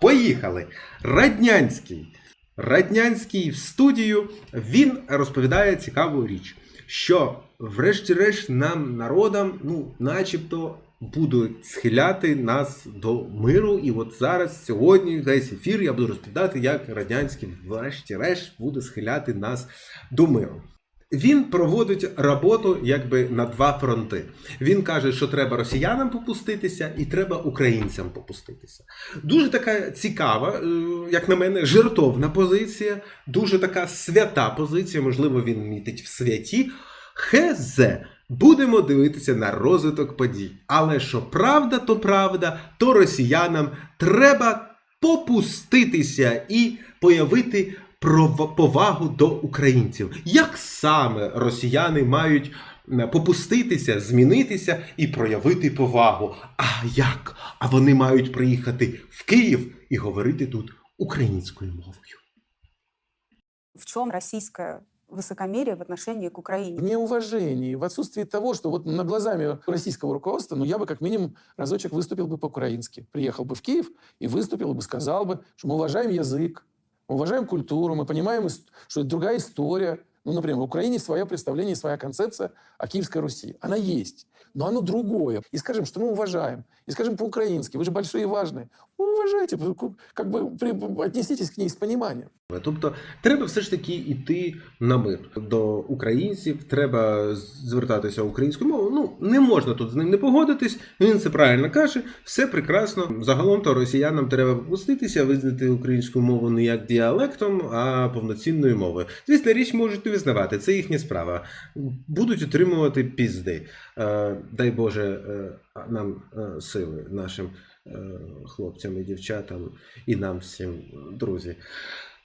Поїхали! Раднянський. Раднянський в студію він розповідає цікаву річ, що, врешті-решт, нам, народам, ну, начебто, будуть схиляти нас до миру. І от зараз, сьогодні, весь ефір я буду розповідати, як Радянський, врешті-решт, буде схиляти нас до миру. Він проводить роботу якби на два фронти. Він каже, що треба росіянам попуститися, і треба українцям попуститися. Дуже така цікава, е, як на мене, жертовна позиція, дуже така свята позиція. Можливо, він мітить в святі. Хз. Будемо дивитися на розвиток подій. Але що правда, то правда, то росіянам треба попуститися і появити пров- повагу до українців. Як саме росіяни мають е, попуститися, змінитися і проявити повагу? А як? А вони мають приїхати в Київ і говорити тут українською мовою. В чем российское высокомерие в отношении к Украине? В неуважении, в отсутствии того, что вот на глазами российского руководства, ну, я бы как минимум разочек выступил бы по-украински. Приехал бы в Киев и выступил бы, сказал бы, что мы уважаем язык, мы уважаем культуру, мы понимаем, что это другая история. Ну, например, в Украине свое представление, своя концепция о Киевской Руси. Она есть, но оно другое. И скажем, что мы уважаем. И скажем по-украински, вы же большие и важные. Ну, уважайте, вы ку- как бы при- отнеситесь к ней с пониманием. Тобто, треба все ж таки йти на мир до українців, треба звертатися українською мовою. Ну не можна тут з ним не погодитись. Він це правильно каже. Все прекрасно. Загалом то росіянам треба попуститися, визнати українську мову не як діалектом, а повноцінною мовою. Звісно, річ можуть не визнавати, це їхня справа. Будуть отримувати пізди. Е, дай Боже е, нам е, сили нашим хлопцям і дівчатам, і нам всім, друзі.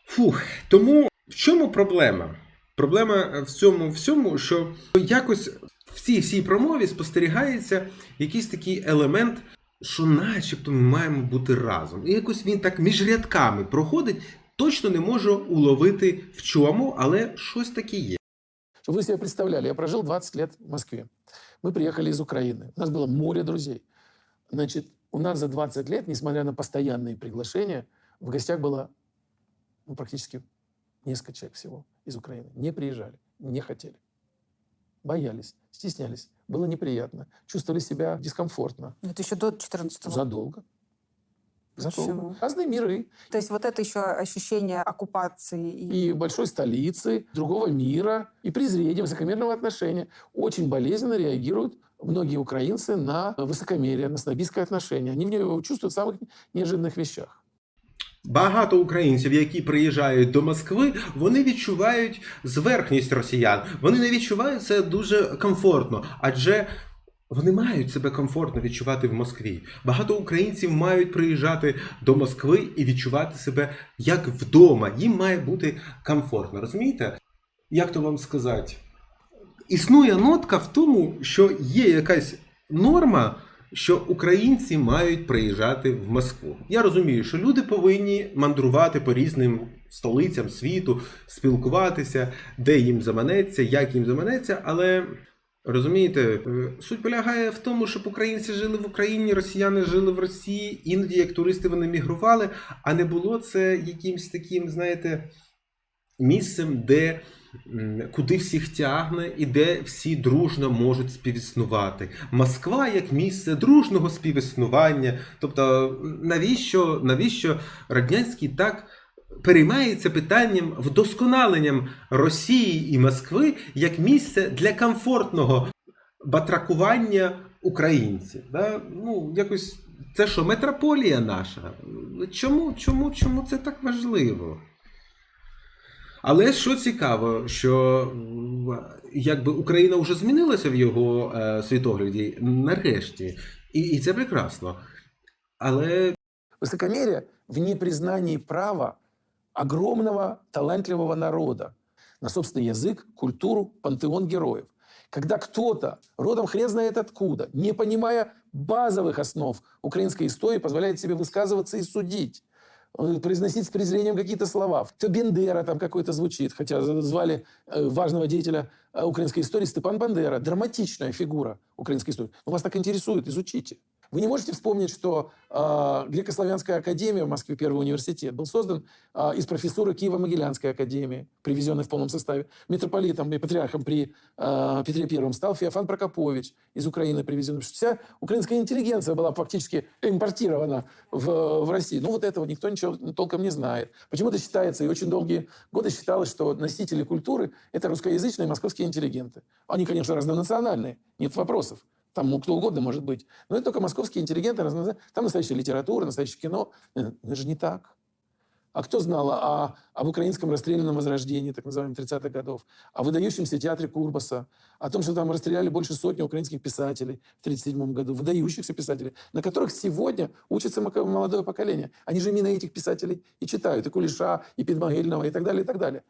Фух, тому в чому проблема? Проблема в цьому всьому, що якось в цій всій промові спостерігається якийсь такий елемент, що начебто ми маємо бути разом. І якось він так між рядками проходить, точно не можу уловити в чому, але щось таке є. Чтобы вы себе представляли, я прожил 20 лет в Москве. Мы приехали из Украины. У нас было море друзей. Значит, у нас за 20 лет, несмотря на постоянные приглашения, в гостях было ну, практически несколько человек всего из Украины. Не приезжали, не хотели. Боялись, стеснялись. Было неприятно. Чувствовали себя дискомфортно. Ну, Это еще до 14 Задолго. Задолго. Почему? Разные миры. То есть вот это еще ощущение оккупации и, и большой столицы, другого мира, и презрения, высокомерного отношения. Очень болезненно реагируют многие украинцы на высокомерие, на снобистское отношение. Они в него чувствуют в самых неожиданных вещах. Багато українців, які приїжджають до Москви, вони відчувають зверхність росіян. Вони не відчувають це дуже комфортно, адже вони мають себе комфортно відчувати в Москві. Багато українців мають приїжджати до Москви і відчувати себе як вдома. Їм має бути комфортно. Розумієте? Як то вам сказати? Існує нотка в тому, що є якась норма, що українці мають приїжджати в Москву. Я розумію, що люди повинні мандрувати по різним столицям світу, спілкуватися, де їм заманеться, як їм заманеться, але. Розумієте, е, суть полягає в тому, щоб українці жили в Україні, росіяни жили в Росії, іноді як туристи вони мігрували, а не було це якимсь таким, знаєте, місцем, де куди всіх тягне і де всі дружно можуть співіснувати. Москва як місце дружного співіснування. Тобто, навіщо, навіщо Раднянський так переймається питанням вдосконаленням Росії і Москви як місце для комфортного батракування українців? Да? Ну, якось це що, метрополія наша? Чому, чому, чому це так важливо? Але що цікаво, що якби Україна вже змінилася в його е, світогляді нарешті, і, і це прекрасно. Але Высокомерие в непризнании права огромного талантливого народа на собственный язык, культуру, пантеон героев. Когда кто-то, родом хрен знает откуда, не понимая базовых основ украинской истории, позволяет себе высказываться и судить, э, произносить с презрением какие-то слова. То Бендера там какой-то звучит, хотя звали э, важного деятеля э, украинской истории Степан Бандера. Драматичная фигура украинской истории. Но вас так интересует, изучите. Вы не можете вспомнить, что э, Греко-славянская академия в Москве, первый университет, был создан э, из профессуры Киево-Могилянской академии, привезенной в полном составе. Митрополитом и патриархом при э, Петре Первом стал Феофан Прокопович из Украины привезенный. Вся украинская интеллигенция была фактически импортирована в, в Россию. Ну вот этого никто ничего толком не знает. Почему-то считается, и очень долгие годы считалось, что носители культуры – это русскоязычные московские интеллигенты. Они, конечно, разнонациональные, нет вопросов. Там кто угодно может быть. Но это только московские интеллигенты. Там настоящая литература, настоящее кино. Э, Это же не так. А кто знал о, об украинском расстрелянном возрождении, так называемом 30-х годов, о выдающемся театре Курбаса, о том, что там расстреляли больше сотни украинских писателей в 1937 году, выдающихся писателей, на которых сегодня учится молодое поколение. Они же именно этих писателей и читают, и Кулеша, и Пидмогильного, и так далее, и так далее.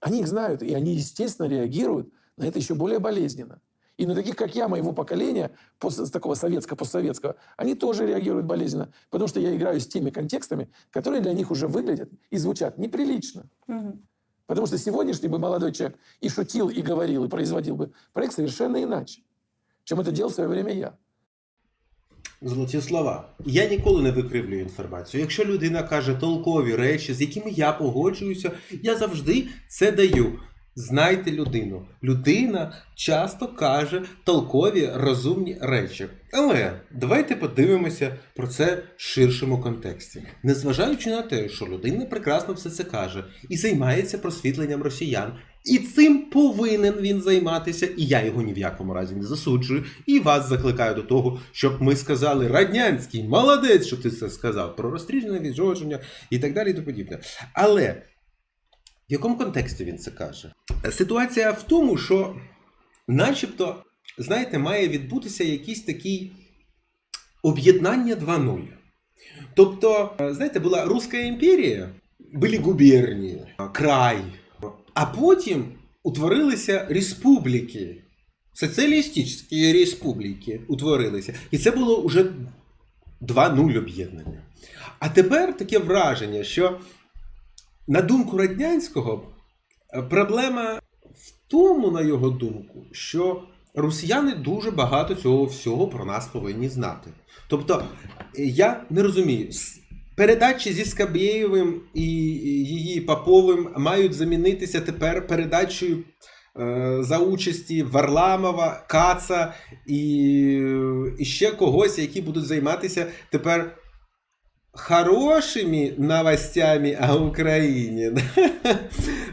Они их знают, и они, естественно, реагируют на это еще более болезненно. И на таких, как я, моего поколения, после, с такого советского, постсоветского, они тоже реагируют болезненно. Потому что я играю с теми контекстами, которые для них уже выглядят и звучат неприлично. Мгм. Потому что сегодняшний бы молодой человек и шутил, и говорил, и производил бы проект совершенно иначе, чем это делал в свое время я. Золоті слова. Я ніколи не викривлюю інформацію. Якщо людина каже толкові речі, з якими я погоджуюся, я завжди це даю. Знайте людину. Людина часто каже толкові розумні речі. Але давайте подивимося про це в ширшому контексті. Незважаючи на те, що людина прекрасно все це каже і займається просвітленням росіян, і цим повинен він займатися, і я його ні в якому разі не засуджую. І вас закликаю до того, щоб ми сказали Раднянський, молодець, що ти це сказав, про розстріляне відродження і так далі, і тому подібне. Але в якому контексті він це каже? Ситуація в тому, що, начебто, знаєте, має відбутися якийсь такий об'єднання 2.0. Тобто, знаєте, була Руська імперія, були губернії, край, а потім утворилися республіки. Соціалістичні республіки утворилися. І це було вже 2.0 об'єднання. А тепер таке враження, що, на думку Раднянського, е, проблема в тому, на його думку, що росіяни дуже багато цього всього про нас повинні знати. Тобто, е, я не розумію. Передачі зі Скабєєвим і її Поповим мають замінитися тепер передачею е, за участі Варламова, Каца і, і ще когось, які будуть займатися тепер хорошими новостями о Украине.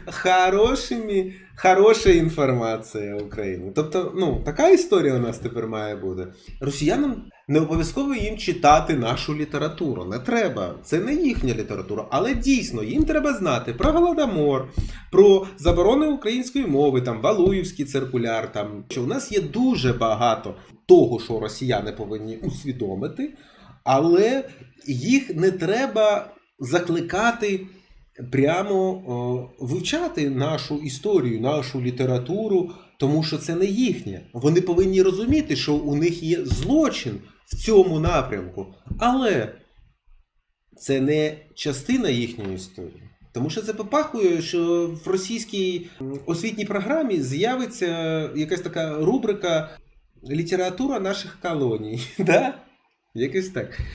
Хорошими, хороша інформація України. Тобто, ну, така історія у нас тепер має бути. Росіянам не обов'язково їм читати нашу літературу. Не треба. Це не їхня література. Але дійсно їм треба знати про Голодомор, про заборони української мови, там Валуївський циркуляр. Там що у нас є дуже багато того, що росіяни повинні усвідомити, але їх не треба закликати прямо вивчати нашу історію, нашу літературу, тому що це не їхнє. Вони повинні розуміти, що у них є злочин в цьому напрямку. Але це не частина їхньої історії. Тому що це попахує, що в російській освітній програмі з'явиться якась така рубрика література наших колоній. Да? Якось так.